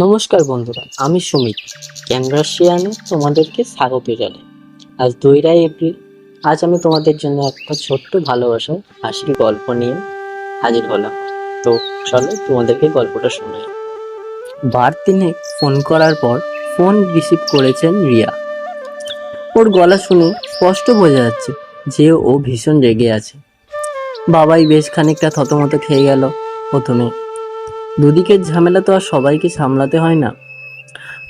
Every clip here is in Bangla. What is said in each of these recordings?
নমস্কার বন্ধুরা, আমি সুমিত ক্যানভাসিয়ানে তোমাদেরকে স্বাগত জানাই। আজ দুইরাই এপ্রিল, আজ আমি তোমাদের জন্য একটা ছোট্ট ভালোবাসার হাসির গল্প নিয়ে হাজির হলাম। তো চলো তোমাদেরকে গল্পটা শোনাই। বার তিনে ফোন করার পর ফোন রিসিভ করেছেন রিয়া। ওর গলা শুনে স্পষ্ট বোঝা যাচ্ছে যে ও ভীষণ রেগে আছে। বাবাই বেশ খানিকটা থতমত খেয়ে গেল প্রথমে। দুদিকের ঝামেলা তো আর সবাইকে সামলাতে হয় না।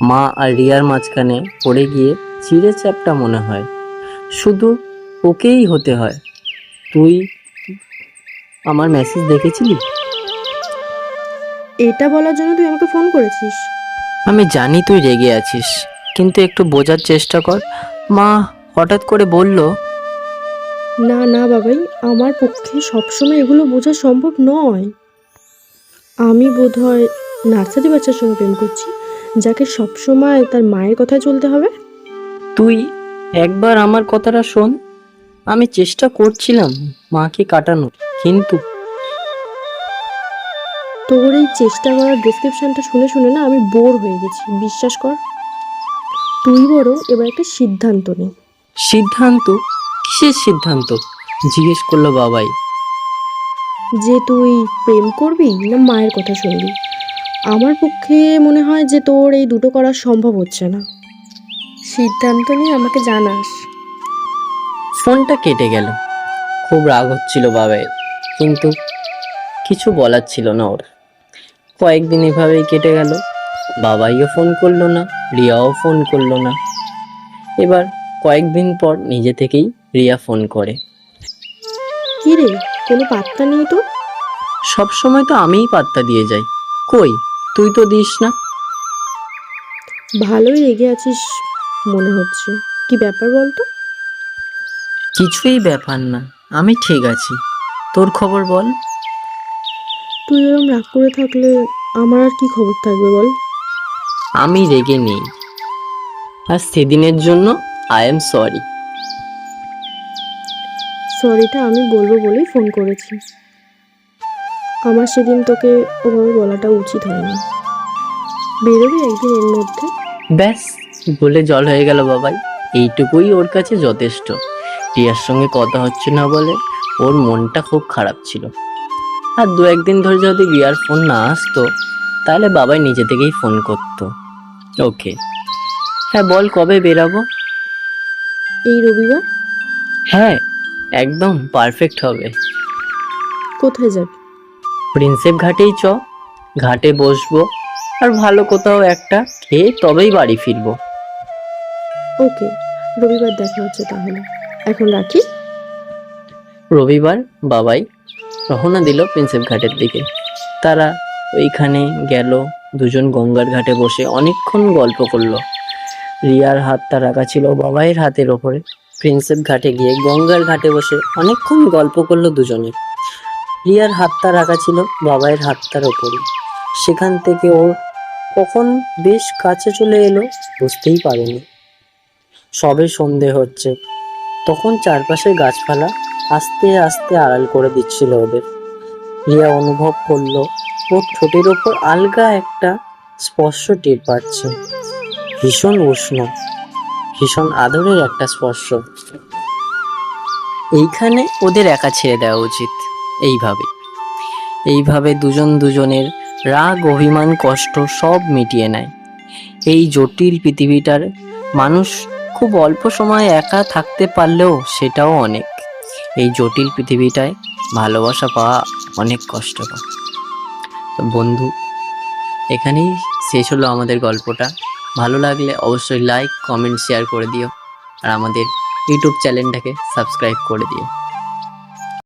মা আর রিয়ার মাঝখানে পড়ে গিয়ে চিড়ে চ্যাপটা মনে হয়। শুধু ওকেই হতে হয়। তুই আমার মেসেজ দেখেছিলি? এটা বলার জন্য তুই আমাকে ফোন করেছিস। আমি জানি তুই রেগে আছিস কিন্তু একটু বোঝার চেষ্টা কর। মা হঠাৎ করে বলল না না বাবাই আমার পক্ষে সবসময় এগুলো বোঝা সম্ভব নয়। আমি বোধহয় নার্সারি বাচ্চার সঙ্গে প্রেম করছি যাকে সবসময় তার মায়ের কথায় চলতে হবে। তুই একবার আমার কথাটা শোন। আমি চেষ্টা করছিলাম মাকে কাটানোর কিন্তু তোর এই চেষ্টা করার ডেসক্রিপশনটা শুনে শুনে না আমি বোর হয়ে গেছি বিশ্বাস কর। তুই বরং এবার একটা সিদ্ধান্ত নে। সিদ্ধান্ত? কিসের সিদ্ধান্ত? জিজ্ঞেস করল বাবাই। যে তুই প্রেম করবি না মায়ের কথা শুনবি? আমার পক্ষে মনে হয় যে তোর এই দুটো করা সম্ভব হচ্ছে না। সিদ্ধান্ত নিয়ে আমাকে জানাস। ফোনটা কেটে গেল। খুব রাগ হচ্ছিল বাবাইয়ের কিন্তু কিছু বলার ছিল না ওর। কয়েকদিন এভাবেই কেটে গেল। বাবাইও ফোন করল না, রিয়াও ফোন করল না। এবার কয়েকদিন পর নিজে থেকেই রিয়া ফোন করে। কি রে? কোনো পাত্তা নেই তো? সব সময় তো আমিই পাত্তা দিয়ে যাই। কই? তুই তো দিস না। ভালোই রেগে আছিস মনে হচ্ছে। কি ব্যাপার বলতো? কিছুই ব্যাপার না। আমি ঠিক আছি। তোর খবর বল। তুই এরকম রাগ করে থাকলে আমার আর কি খবর থাকবে বল? আমি রেগে নেই। আর সেদিনের জন্য আই এম সরি সরিটা আমি বলব বলেই ফোন করেছি। আমার সেদিন তোকে ওভাবে বলাটা উচিত হয়নি। বেরোবি একদিন এর মধ্যে? ব্যাস বলে জল হয়ে গেল বাবাই। এইটুকুই ওর কাছে যথেষ্ট। টিয়ার সঙ্গে কথা হচ্ছে না বলে ওর মনটা খুব খারাপ ছিল। আর দু একদিন ধরে যদি রিয়ার ফোন না আসতো তাহলে বাবাই নিজে থেকেই ফোন করতো। ওকে হ্যাঁ বল কবে বেরাবো? এই রবিবার? হ্যাঁ। একদম পারফেক্ট হবে। কোথায় যাবি? প্রিন্সেপ ঘাটেই চ ঘাটে বসবো আর ভালো কোথাও একটা খেয়ে তবেই বাড়ি ফিরবো। ওকে রবিবার দেখা হচ্ছে তাহলে। এখন রাখি? রবিবার বাবাই রহনা দিল প্রিন্সেপ ঘাটের দিকে। তারা ওইখানে গেল দুজন গঙ্গার ঘাটে বসে অনেকক্ষণ গল্প করল। রিয়ার হাতটা রাখা ছিল বাবাইয়ের হাতের ওপরে। প্রিন্সেপ ঘাটে গিয়ে গঙ্গার ঘাটে বসে অনেকক্ষণ গল্প করল দুজনে। রিয়ার হাতটা রাখা ছিল বাবাইয়ের হাতটার ওপরে সেখান থেকে ও কখন বেশ কাছে চলে এলো বুঝতেই পারেনি। সবে সন্ধে হচ্ছে। তখন চারপাশের গাছপালা আস্তে আস্তে আড়াল করে দিচ্ছিল ওদের। রিয়া অনুভব করল ওর ঠোঁটের ওপর আলগা একটা স্পর্শ টের পাচ্ছে। ভীষণ উষ্ণ। ভীষণ আদরের একটা স্পর্শ। এইখানে ওদের একা ছেড়ে দেওয়া উচিত, এইভাবে। এইভাবে দুজন দুজনের রাগ, অভিমান, কষ্ট সব মিটিয়ে নেয়। এই জটিল পৃথিবীটার মানুষ খুব অল্প সময় একা থাকতে পারলেও সেটাও অনেক। এই জটিল পৃথিবীটায় ভালোবাসা পাওয়া অনেক কষ্টকর। তো বন্ধু, এখানেই শেষ হলো আমাদের গল্পটা। ভালো লাগলে অবশ্যই লাইক কমেন্ট শেয়ার করে দিও। আর আমাদের ইউটিউব চ্যানেলটাকে সাবস্ক্রাইব করে দিও।